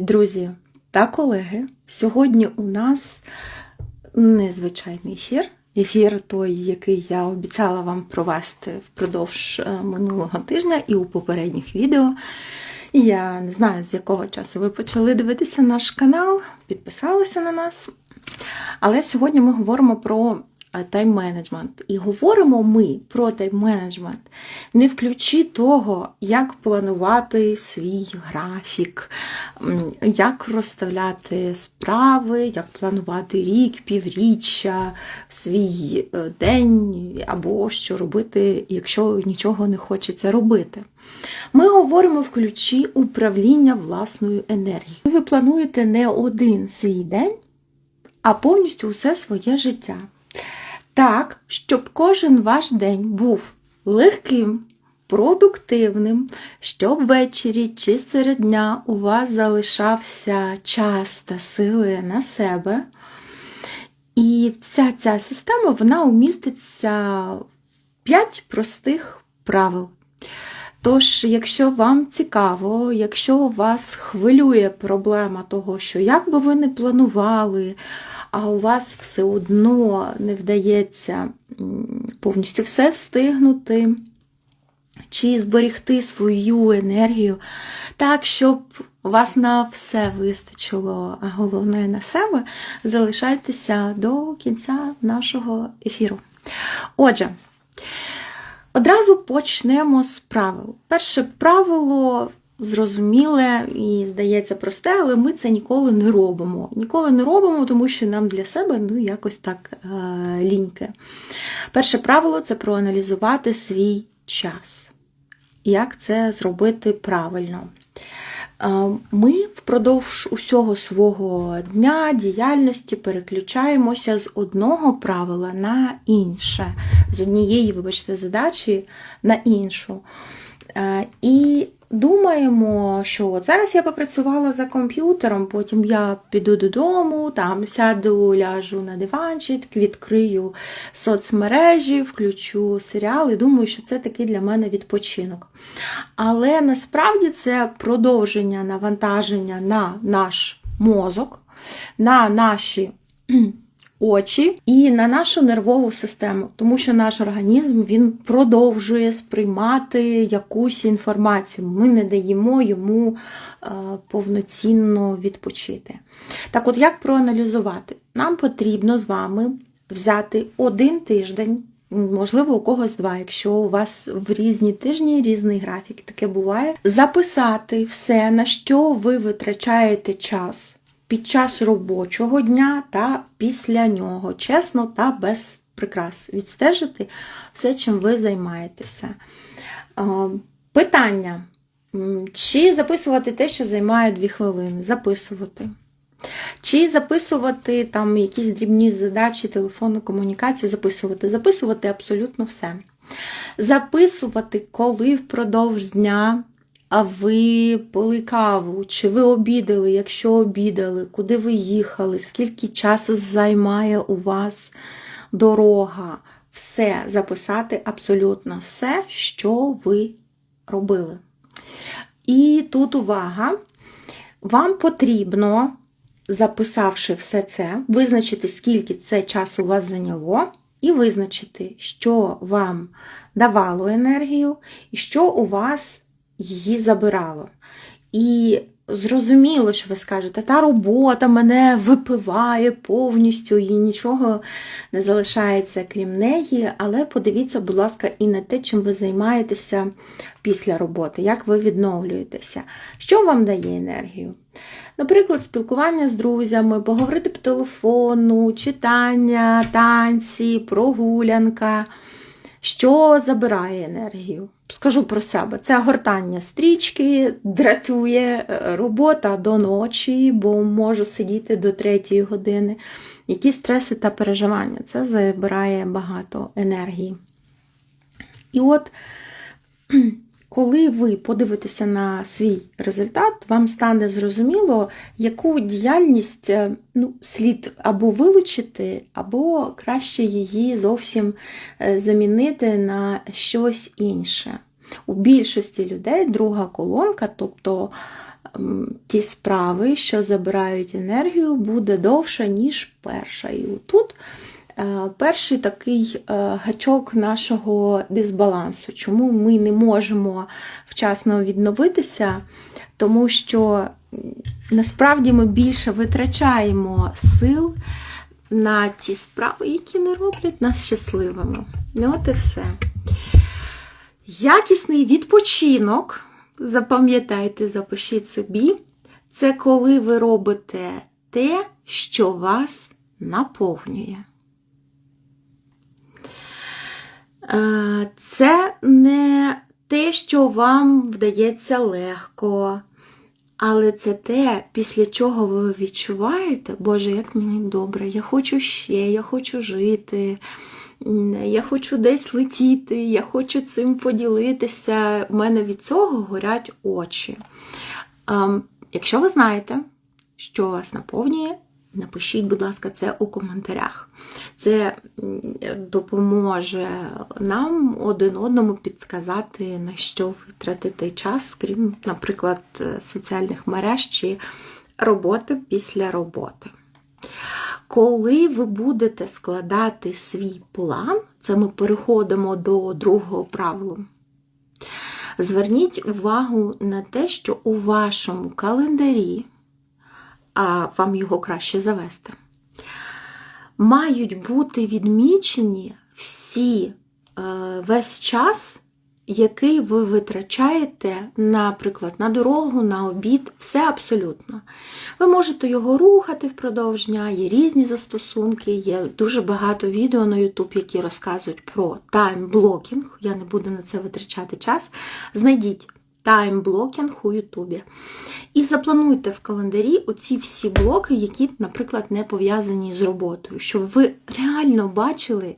Друзі та колеги, сьогодні у нас незвичайний ефір. Ефір той, який я обіцяла вам провести впродовж е, минулого тижня і у попередніх відео. Я не знаю, з якого часу ви почали дивитися наш канал, підписалися на нас. Але сьогодні ми говоримо про тайм-менеджмент. І говоримо ми про тайм-менеджмент не в ключі того, як планувати свій графік, як розставляти справи, як планувати рік, півріччя, свій е, день, або що робити, якщо нічого не хочеться робити. Ми говоримо в ключі управління власною енергією. Ви плануєте не один свій день, а повністю усе своє життя. Так, щоб кожен ваш день був легким, продуктивним, щоб ввечері чи серед дня у вас залишався час та сили на себе. І вся ця система вона уміститься в 5 простих правил. Тож, якщо вам цікаво, якщо вас хвилює проблема того, що як би ви не планували, а у вас все одно не вдається повністю все встигнути, чи зберегти свою енергію так, щоб вас на все вистачило, а головне на себе, залишайтеся до кінця нашого ефіру. Отже, одразу почнемо з правил. Перше правило зрозуміле і, здається, просте, але ми це ніколи не робимо. Ніколи не робимо, тому що нам для себе ну, якось так е, ліньке. Перше правило це проаналізувати свій час. Як це зробити правильно? Ми впродовж усього свого дня, діяльності переключаємося з одного правила на інше, з однієї, вибачте, задачі на іншу. Е, і думаємо, що от зараз я попрацювала за комп'ютером, потім я піду додому, там сяду, ляжу на диванчик, відкрию соцмережі, включу серіал і думаю, що це такий для мене відпочинок. Але насправді це продовження навантаження на наш мозок, на наші очі і на нашу нервову систему, тому що наш організм він продовжує сприймати якусь інформацію. Ми не даємо йому е, повноцінно відпочити. Так, от як проаналізувати? Нам потрібно з вами взяти один тиждень. Можливо, у когось два, якщо у вас в різні тижні різний графік, таке буває. Записати все, на що ви витрачаєте час під час робочого дня та після нього, чесно та без прикрас. Відстежити все, чим ви займаєтеся. Питання. Чи записувати те, що займає 2 хвилини? Записувати. Чи записувати там якісь дрібні задачі, телефонну комунікацію, записувати. Записувати абсолютно все. Записувати, коли впродовж дня а ви пили каву, чи ви обідали, якщо обідали, куди ви їхали, скільки часу займає у вас дорога, все записати абсолютно все, що ви робили. І тут увага, вам потрібно, записавши все це, визначити, скільки це часу у вас зайняло, і визначити, що вам давало енергію, і що у вас її забирало. І зрозуміло, що ви скажете, та робота мене випиває повністю і нічого не залишається крім неї. Але подивіться, будь ласка, і на те, чим ви займаєтеся після роботи, як ви відновлюєтеся, що вам дає енергію. Наприклад, спілкування з друзями, поговорити по телефону, читання, танці, прогулянка, що забирає енергію скажу про себе, це гортання стрічки, дратує е, робота до ночі, бо можу сидіти до третьої години. Які стреси та переживання. Це забирає багато енергії. І от, коли ви подивитеся на свій результат, вам стане зрозуміло, яку діяльність е, ну, слід або вилучити, або краще її зовсім е, замінити на щось інше. У більшості людей друга колонка, тобто ті справи, що забирають енергію, буде довша, ніж перша. І тут перший такий е, гачок нашого дисбалансу. Чому ми не можемо вчасно відновитися? Тому що насправді ми більше витрачаємо сил на ті справи, які не роблять нас щасливими. Ну, от і все. Якісний відпочинок, запам'ятайте, запишіть собі, це коли ви робите те, що вас наповнює. Е, Це не те, що вам вдається легко, але це те, після чого ви відчуваєте, Боже, як мені добре, я хочу ще, я хочу жити, я хочу десь летіти, я хочу цим поділитися. У мене від цього горять очі. Ем, Якщо ви знаєте, що вас наповнює, напишіть, будь ласка, це у коментарях. Це допоможе нам один одному підказати, на що витратити час, крім, наприклад, соціальних мереж чи роботи після роботи. Коли ви будете складати свій план, це ми переходимо до другого правила. Зверніть увагу на те, що у вашому календарі, а вам його краще завести, мають бути відмічені всі е, весь час, який ви витрачаєте, наприклад, на дорогу, на обід, все абсолютно. Ви можете його рухати впродовж дня, є різні застосунки, є дуже багато відео на YouTube, які розказують про таймблокінг. Я не буду на це витрачати час. Знайдіть таймблокінг у Ютубі. І заплануйте в календарі оці всі блоки, які, наприклад, не пов'язані з роботою, щоб ви реально бачили,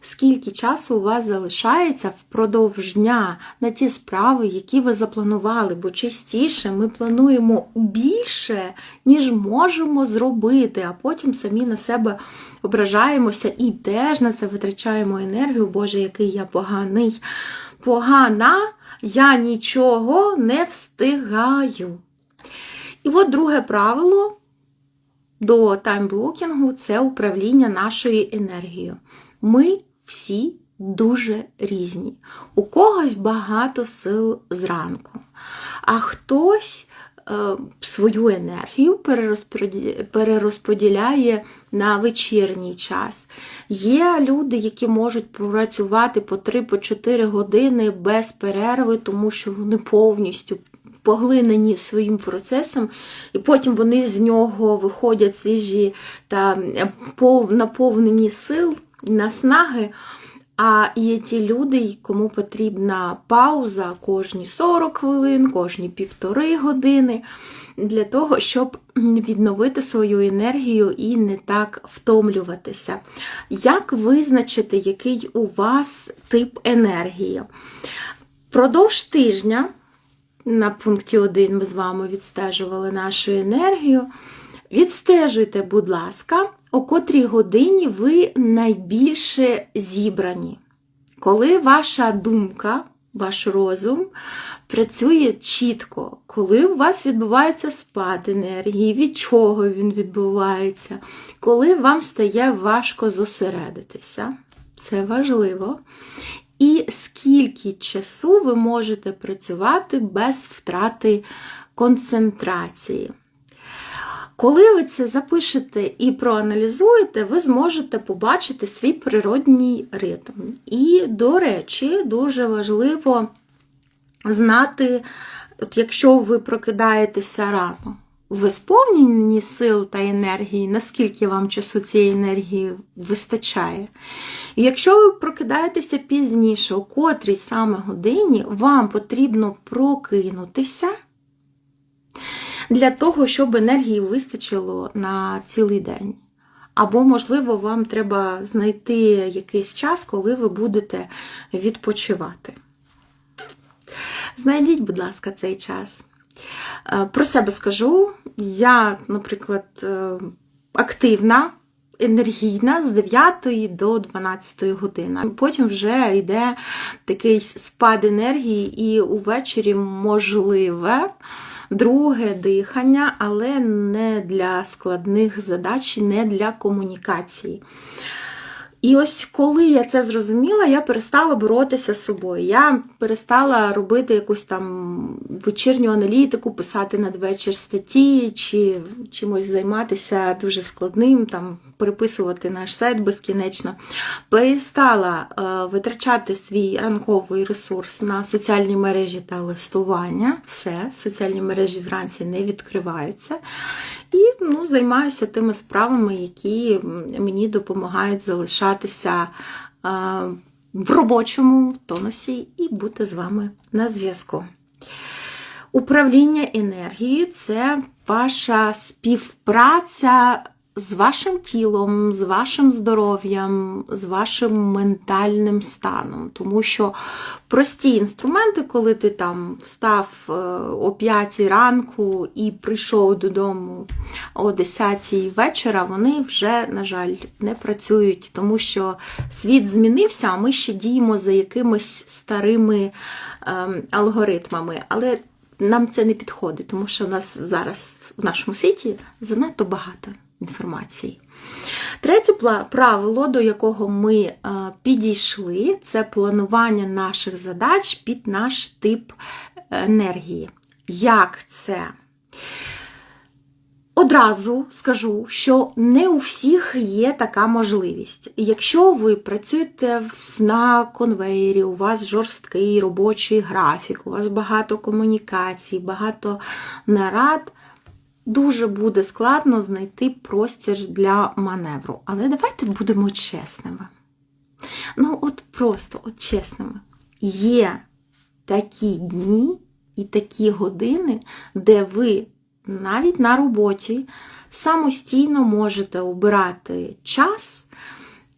скільки часу у вас залишається впродовж дня на ті справи, які ви запланували. Бо частіше ми плануємо більше, ніж можемо зробити, а потім самі на себе ображаємося і теж на це витрачаємо енергію. Боже, який я поганий. Погана, я нічого не встигаю. І от друге правило до таймблокінгу це управління нашою енергією. Ми всі дуже різні. У когось багато сил зранку, а хтось свою енергію перерозподіляє на вечірній час. Є люди, які можуть працювати по 3-4 години без перерви, тому що вони повністю поглинені своїм процесом, і потім вони з нього виходять свіжі та наповнені сил, наснаги. А є ті люди, кому потрібна пауза кожні 40 хвилин, кожні півтори години для того, щоб відновити свою енергію і не так втомлюватися. Як визначити, який у вас тип енергії? Продовж тижня, на пункті 1 ми з вами відстежували нашу енергію. Відстежуйте, будь ласка, о котрій годині ви найбільше зібрані. Коли ваша думка, ваш розум працює чітко, коли у вас відбувається спад енергії, від чого він відбувається, коли вам стає важко зосередитися, це важливо. І скільки часу ви можете працювати без втрати концентрації. Коли ви це запишете і проаналізуєте, ви зможете побачити свій природній ритм. І, до речі, дуже важливо знати, от якщо ви прокидаєтеся рано, ви сповнені сил та енергії, наскільки вам часу цієї енергії вистачає. І якщо ви прокидаєтеся пізніше, о котрій саме годині, вам потрібно прокинутися для того, щоб енергії вистачило на цілий день. Або, можливо, вам треба знайти якийсь час, коли ви будете відпочивати. Знайдіть, будь ласка, цей час. Е, Про себе скажу. Я, наприклад, е, активна, енергійна з 9 до 12 години. Потім вже йде такий спад енергії, і увечері можливе друге дихання, але не для складних задач, не для комунікації. І ось коли я це зрозуміла, я перестала боротися з собою. Я перестала робити якусь там вечірню аналітику, писати надвечір статті чи чимось займатися дуже складним, там переписувати наш сайт безкінечно. Перестала е, витрачати свій ранковий ресурс на соціальні мережі та листування. Все, соціальні мережі вранці не відкриваються. І ну, займаюся тими справами, які мені допомагають залишатися в робочому тонусі і бути з вами на зв'язку. Управління енергією це ваша співпраця з вашим тілом, з вашим здоров'ям, з вашим ментальним станом. Тому що прості інструменти, коли ти там встав е, о 5 ранку і прийшов додому о 10 вечора, вони вже, на жаль, не працюють, тому що світ змінився, а ми ще діємо за якимись старими ем, алгоритмами. Але нам це не підходить, тому що у нас зараз в нашому світі занадто багато інформації. Третє правило, до якого ми е, підійшли, це планування наших задач під наш тип енергії. Як це? Одразу скажу, що не у всіх є така можливість. Якщо ви працюєте на конвейері, у вас жорсткий робочий графік, у вас багато комунікацій, багато нарад, дуже буде складно знайти простір для маневру. Але давайте будемо чесними. Ну, от просто, от чесними. Є такі дні і такі години, де ви навіть на роботі самостійно можете обирати час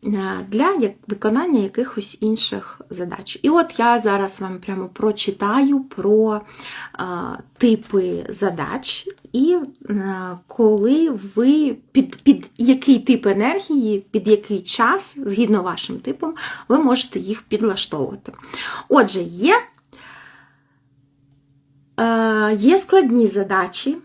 для виконання якихось інших задач. І от я зараз вам прямо прочитаю про е, типи задач, і е, коли ви під, під який тип енергії, під який час, згідно вашим типом, ви можете їх підлаштовувати. Отже, є, є складні задачі.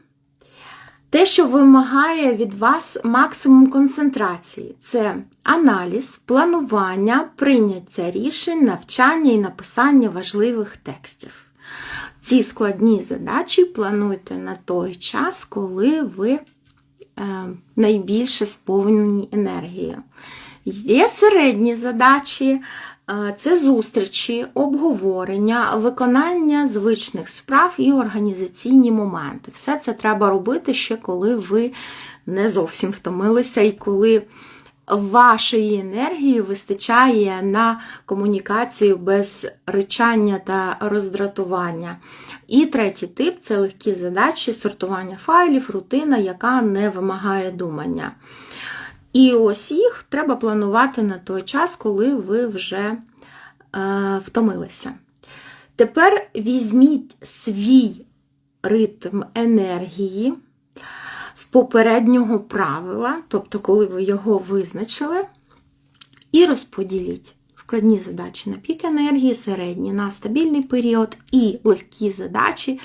Те, що вимагає від вас максимум концентрації, це аналіз, планування, прийняття рішень, навчання і написання важливих текстів. Ці складні задачі плануйте на той час, коли ви е, найбільше сповнені енергією. Є середні задачі, це зустрічі, обговорення, виконання звичних справ і організаційні моменти. Все це треба робити ще коли ви не зовсім втомилися, і коли вашої енергії вистачає на комунікацію без ричання та роздратування. І третій тип це легкі задачі, сортування файлів, рутина, яка не вимагає думання. І ось їх треба планувати на той час, коли ви вже е, втомилися. Тепер візьміть свій ритм енергії з попереднього правила, тобто, коли ви його визначили, і розподіліть складні задачі на пік енергії, середні на стабільний період і легкі задачі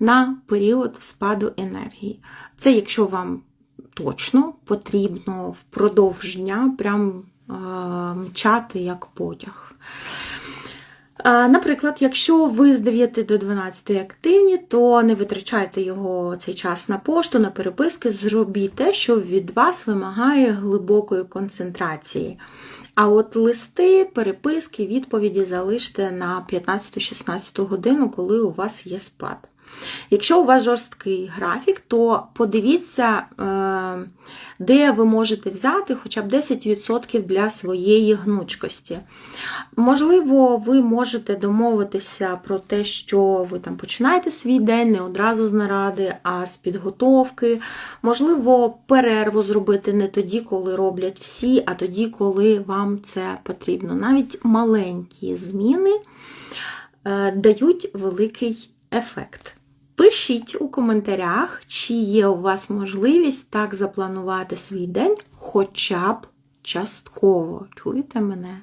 на період спаду енергії. Це якщо вам точно потрібно впродовж дня прям мчати як потяг. Наприклад, якщо ви з 9 до 12 активні, то не витрачайте його цей час на пошту, на переписки, зробіть те, що від вас вимагає глибокої концентрації. А от листи, переписки, відповіді залиште на 15-16 годину, коли у вас є спад. Якщо у вас жорсткий графік, то подивіться, е, де ви можете взяти хоча б 10% для своєї гнучкості. Можливо, ви можете домовитися про те, що ви там починаєте свій день не одразу з наради, а з підготовки. Можливо, перерву зробити не тоді, коли роблять всі, а тоді, коли вам це потрібно. Навіть маленькі зміни е, дають великий ефект. Пишіть у коментарях, чи є у вас можливість так запланувати свій день хоча б частково. Чуєте мене?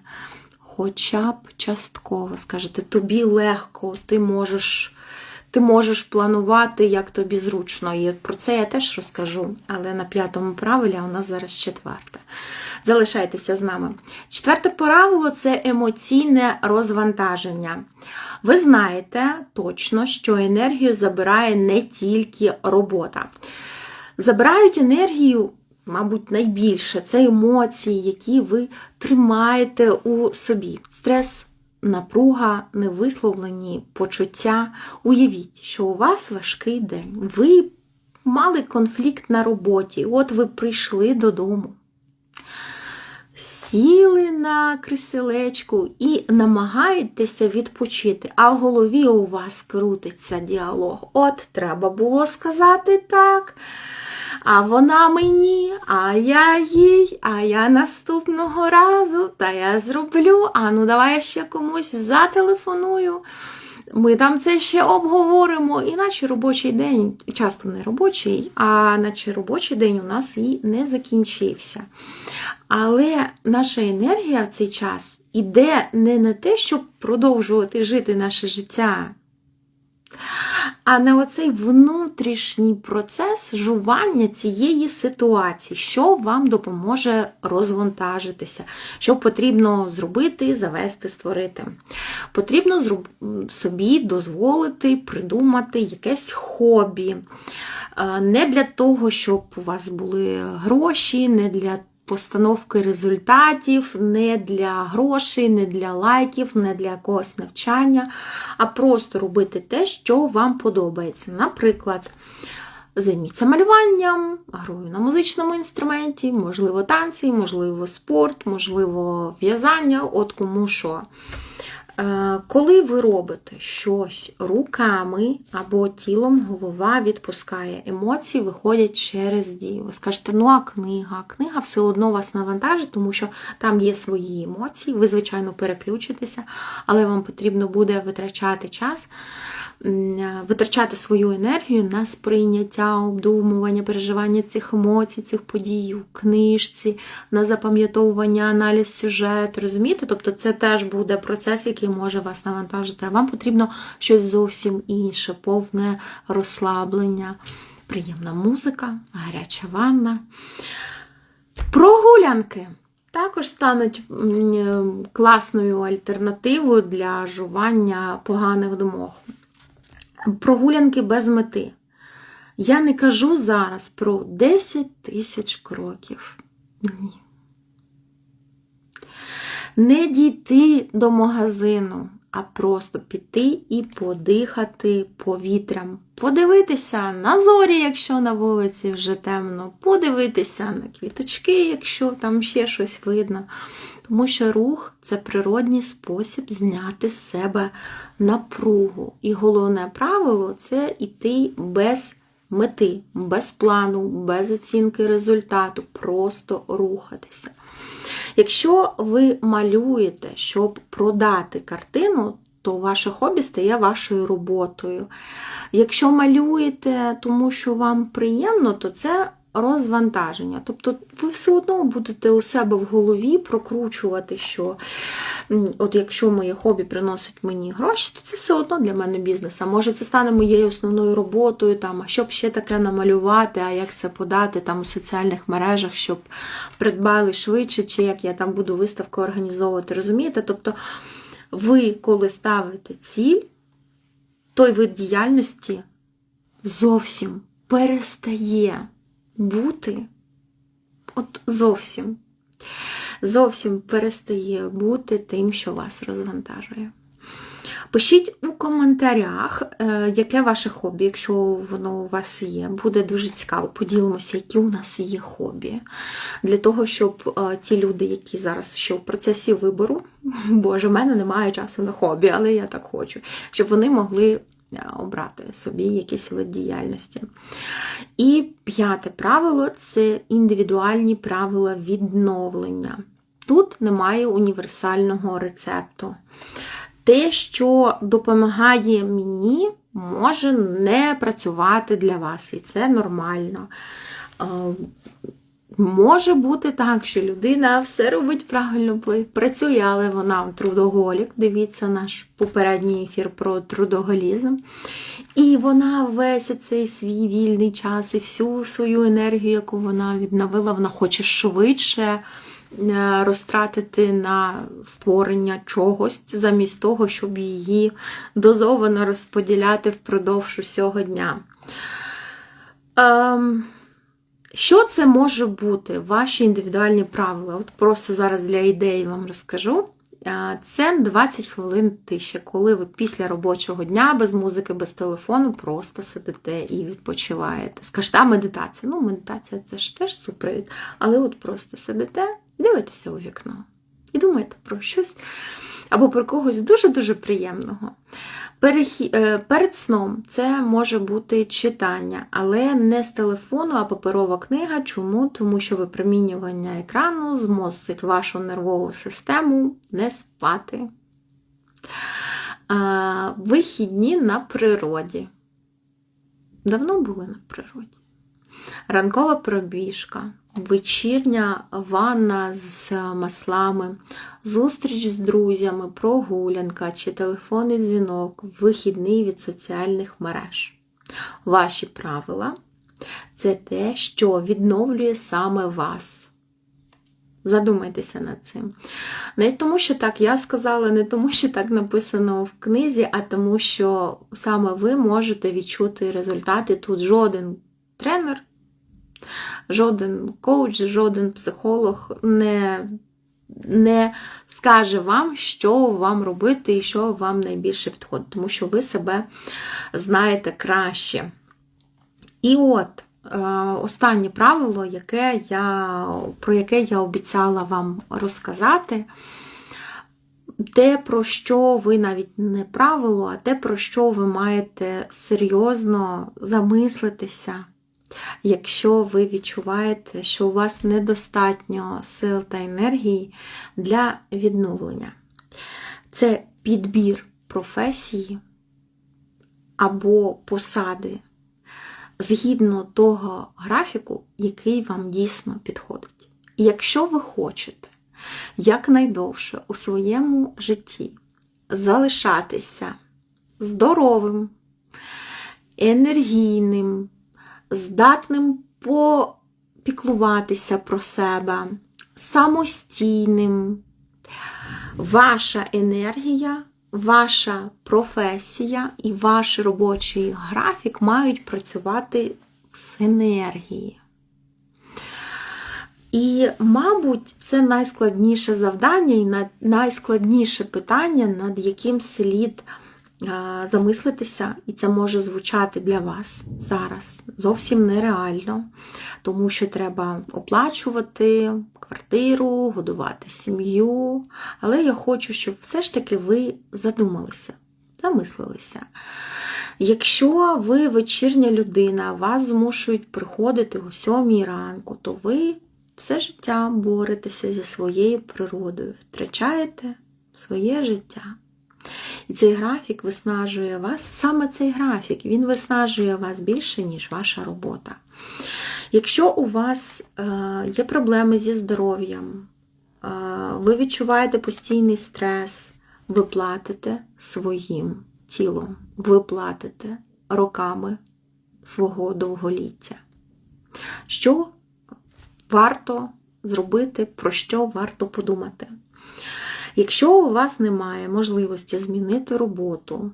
Хоча б частково. Скажете, тобі легко, ти можеш ти можеш планувати, як тобі зручно. І про це я теж розкажу, але на п'ятому правилі у нас зараз четверте. Залишайтеся з нами. Четверте правило це емоційне розвантаження. Ви знаєте точно, що енергію забирає не тільки робота. Забирають енергію, мабуть, найбільше це емоції, які ви тримаєте у собі. Стрес, напруга, невисловлені почуття. Уявіть, що у вас важкий день. Ви мали конфлікт на роботі, от ви прийшли додому. Сіли на кріселечку і намагаєтеся відпочити, а в голові у вас крутиться діалог. От треба було сказати так. А вона мені, а я їй, а я наступного разу, та я зроблю, а ну давай я ще комусь зателефоную. Ми там це ще обговоримо, іначе робочий день, часто не робочий, а наче робочий день у нас і не закінчився. Але наша енергія в цей час іде не на те, щоб продовжувати жити наше життя, а не оцей внутрішній процес жування цієї ситуації, що вам допоможе розвантажитися, що потрібно зробити, завести, створити. Потрібно собі дозволити придумати якесь хобі. Не для того, щоб у вас були гроші, не для постановки результатів не для грошей, не для лайків, не для якогось навчання, а просто робити те, що вам подобається. Наприклад, займіться малюванням, грою на музичному інструменті, можливо, танці, можливо, спорт, можливо, в'язання, от кому що. Е, коли ви робите щось руками або тілом, голова відпускає, емоції виходять через дію. Ви скажете, ну а книга? Книга все одно вас навантажить, тому що там є свої емоції, ви, звичайно, переключитеся, але вам потрібно буде витрачати час витрачати свою енергію на сприйняття, обдумування, переживання цих емоцій, цих подій у книжці, на запам'ятовування, аналіз сюжету. Розумієте? Тобто це теж буде процес, який може вас навантажити. Вам потрібно щось зовсім інше, повне розслаблення, приємна музика, гаряча ванна. Прогулянки. Також стануть класною альтернативою для жування поганих думок прогулянки без мети. Я не кажу зараз про 10 тисяч кроків. Ні. Не дійти до магазину, а просто піти і подихати повітрям. Подивитися на зорі, якщо на вулиці вже темно, подивитися на квіточки, якщо там ще щось видно. Тому що рух це природній спосіб зняти з себе напругу. І головне правило це йти без мети, без плану, без оцінки результату, просто рухатися. Якщо ви малюєте, щоб продати картину, то ваше хобі стає вашою роботою. Якщо малюєте, тому що вам приємно, то це розвантаження. Тобто ви все одно будете у себе в голові прокручувати, що от якщо моє хобі приносить мені гроші, то це все одно для мене бізнес. А може це стане моєю основною роботою, там, а щоб ще таке намалювати, а як це подати там у соціальних мережах, щоб придбали швидше, чи як я там буду виставку організовувати. Розумієте? Тобто ви, коли ставите ціль, той вид діяльності зовсім перестає бути от зовсім. Зовсім перестає бути тим, що вас розвантажує. Пишіть у коментарях, е, яке ваше хобі, якщо воно у вас є. Буде дуже цікаво. Поділимося, які у нас є хобі. Для того, щоб е, ті люди, які зараз ще в процесі вибору, боже, в мене немає часу на хобі, але я так хочу, щоб вони могли обрати собі якийсь вид діяльності. І п'яте правило це індивідуальні правила відновлення. Тут немає універсального рецепту. Те, що допомагає мені, може не працювати для вас, і це нормально. Може бути так, що людина все робить правильно, працює, але вона трудоголік. Дивіться наш попередній ефір про трудоголізм. І вона весь цей свій вільний час і всю свою енергію, яку вона відновила, вона хоче швидше е, розтратити на створення чогось, замість того, щоб її дозовано розподіляти впродовж усього дня. Ем, що це може бути? Ваші індивідуальні правила? От просто зараз для ідеї вам розкажу. Це 20 хвилин тиші, коли ви після робочого дня без музики, без телефону просто сидите і відпочиваєте. Скажете, а медитація. Ну, медитація це ж теж супровід. Але от просто сидите, дивитеся у вікно і думаєте про щось або про когось дуже-дуже приємного. Е, перед сном це може бути читання, але не з телефону, а паперова книга. Чому? Тому що випромінювання екрану змусить вашу нервову систему не спати. Вихідні на природі. Давно були на природі. Ранкова пробіжка, вечірня ванна з маслами, зустріч з друзями, прогулянка чи телефонний дзвінок, вихідний від соціальних мереж. Ваші правила це те, що відновлює саме вас. Задумайтеся над цим. Не тому, що так я сказала, не тому, що так написано в книзі, а тому, що саме ви можете відчути результати. Тут жоден тренер жоден коуч, жоден психолог не не скаже вам, що вам робити і що вам найбільше підходить, тому що ви себе знаєте краще. І от е, останнє правило, яке я, про яке я обіцяла вам розказати, те, про що ви навіть не правило, а те, про що ви маєте серйозно замислитися. Якщо ви відчуваєте, що у вас недостатньо сил та енергії для відновлення, це підбір професії або посади згідно того графіку, який вам дійсно підходить. І якщо ви хочете якнайдовше у своєму житті залишатися здоровим, енергійним, здатним попіклуватися про себе, самостійним. Ваша енергія, ваша професія і ваш робочий графік мають працювати в синергії. І, мабуть, це найскладніше завдання і найскладніше питання, над яким слід замислитися, і це може звучати для вас зараз зовсім нереально, тому що треба оплачувати квартиру, годувати сім'ю. Але я хочу, щоб все ж таки ви задумалися, замислилися. Якщо ви вечірня людина, вас змушують приходити о сьомій ранку, то ви все життя боретеся зі своєю природою, втрачаєте своє життя. І цей графік виснажує вас, саме цей графік, він виснажує вас більше, ніж ваша робота. Якщо у вас е, є проблеми зі здоров'ям, е, ви відчуваєте постійний стрес, ви платите своїм тілом, ви платите роками свого довголіття. Що варто зробити, про що варто подумати? Якщо у вас немає можливості змінити роботу,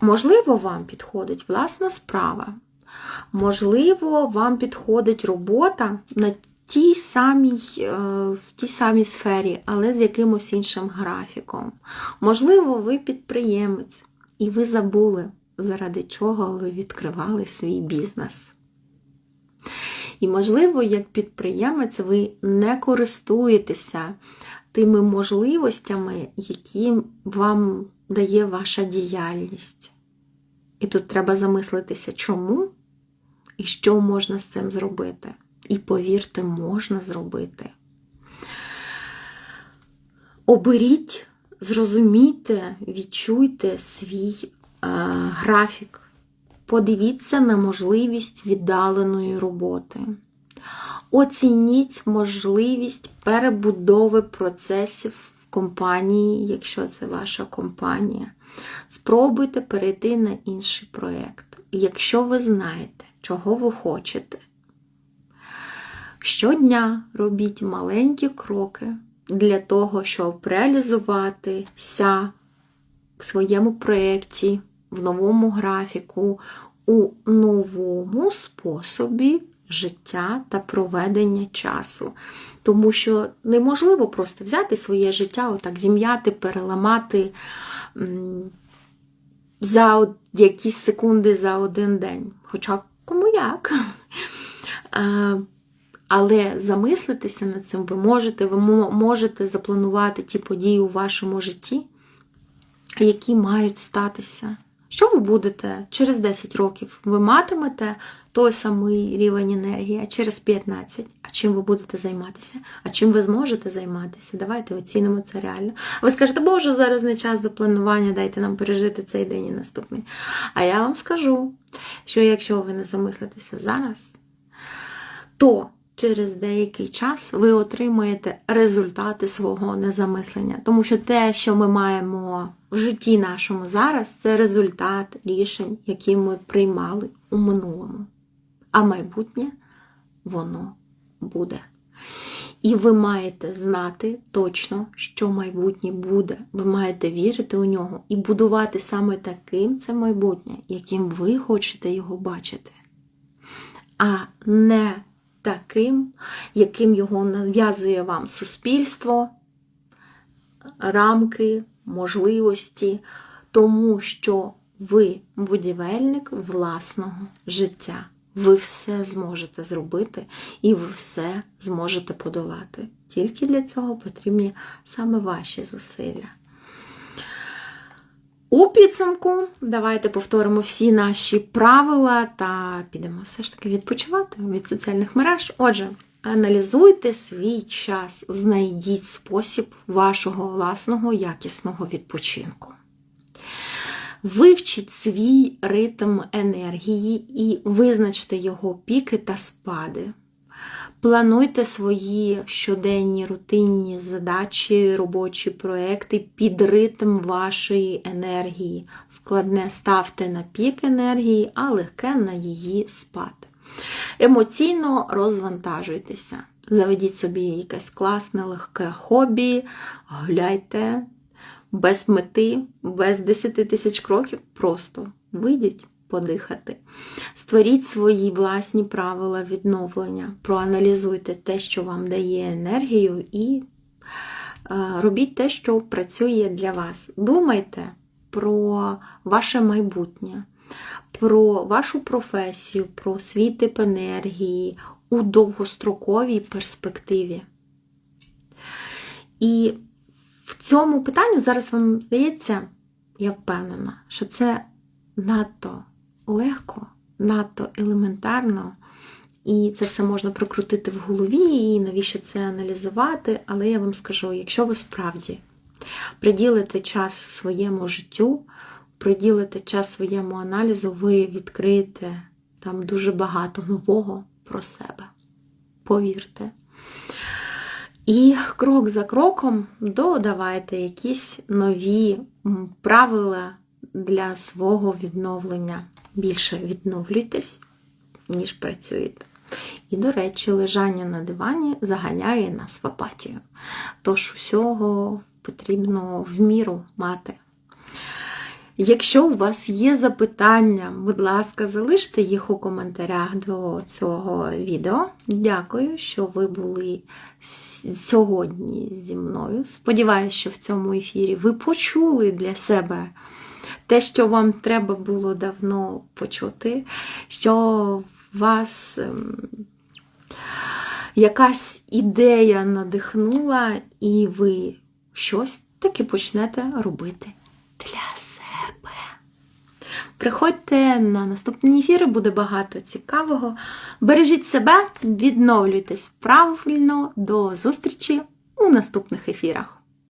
можливо, вам підходить власна справа, можливо, вам підходить робота на тій самій, е, в тій самій сфері, але з якимось іншим графіком. Можливо, ви підприємець, і ви забули, заради чого ви відкривали свій бізнес. І, можливо, як підприємець, ви не користуєтеся тими можливостями, які вам дає ваша діяльність. І тут треба замислитися, чому і що можна з цим зробити. І повірте, можна зробити. Оберіть, зрозумійте, відчуйте свій е, графік. Подивіться на можливість віддаленої роботи. Оцініть можливість перебудови процесів в компанії, якщо це ваша компанія. Спробуйте перейти на інший проєкт. Якщо ви знаєте, чого ви хочете, щодня робіть маленькі кроки для того, щоб реалізуватися в своєму проєкті, в новому графіку, у новому способі життя та проведення часу. Тому що неможливо просто взяти своє життя, отак зім'яти, переламати за якісь секунди за один день. Хоча кому як. Але замислитися над цим ви можете, ви можете запланувати ті події у вашому житті, які мають статися. Що ви будете через 10 років? Ви матимете той самий рівень енергії, а через 15. А чим ви будете займатися? А чим ви зможете займатися? Давайте оцінимо це реально. Ви скажете, Боже, зараз не час до планування, дайте нам пережити цей день і наступний. А я вам скажу, що якщо ви не замислитеся зараз, то через деякий час ви отримаєте результати свого незамислення. Тому що те, що ми маємо в житті нашому зараз, це результат рішень, які ми приймали у минулому. А майбутнє воно буде. І ви маєте знати точно, що майбутнє буде. Ви маєте вірити у нього і будувати саме таким це майбутнє, яким ви хочете його бачити, а не таким, яким його нав'язує вам суспільство, рамки, можливості, тому що ви будівельник власного життя. Ви все зможете зробити і ви все зможете подолати. Тільки для цього потрібні саме ваші зусилля. У підсумку давайте повторимо всі наші правила та підемо все ж таки відпочивати від соціальних мереж. Отже, аналізуйте свій час, знайдіть спосіб вашого власного якісного відпочинку. Вивчіть свій ритм енергії і визначте його піки та спади. Плануйте свої щоденні рутинні задачі, робочі проекти під ритм вашої енергії. Складне ставте на пік енергії, а легке на її спад. Емоційно розвантажуйтеся. Заведіть собі якесь класне, легке хобі, гуляйте без мети, без 10 тисяч кроків. Просто вийдіть подихати. Створіть свої власні правила відновлення, проаналізуйте те, що вам дає енергію, і е, робіть те, що працює для вас. Думайте про ваше майбутнє, про вашу професію, про свій тип енергії у довгостроковій перспективі. І в цьому питанню зараз вам здається, я впевнена, що це надто легко, надто елементарно, і це все можна прокрутити в голові, і навіщо це аналізувати. Але я вам скажу, якщо ви справді приділите час своєму життю, приділите час своєму аналізу, ви відкриєте там дуже багато нового про себе. Повірте. І крок за кроком додавайте якісь нові правила для свого відновлення. Більше відновлюйтесь, ніж працюєте. І, до речі, лежання на дивані заганяє нас в апатію. Тож усього потрібно в міру мати. Якщо у вас є запитання, будь ласка, залиште їх у коментарях до цього відео. Дякую, що ви були сьогодні зі мною. Сподіваюся, що в цьому ефірі ви почули для себе те, що вам треба було давно почути, що вас ем, якась ідея надихнула, і ви щось таки почнете робити для себе. Приходьте на наступні ефіри, буде багато цікавого. Бережіть себе, відновлюйтесь правильно, до зустрічі у наступних ефірах.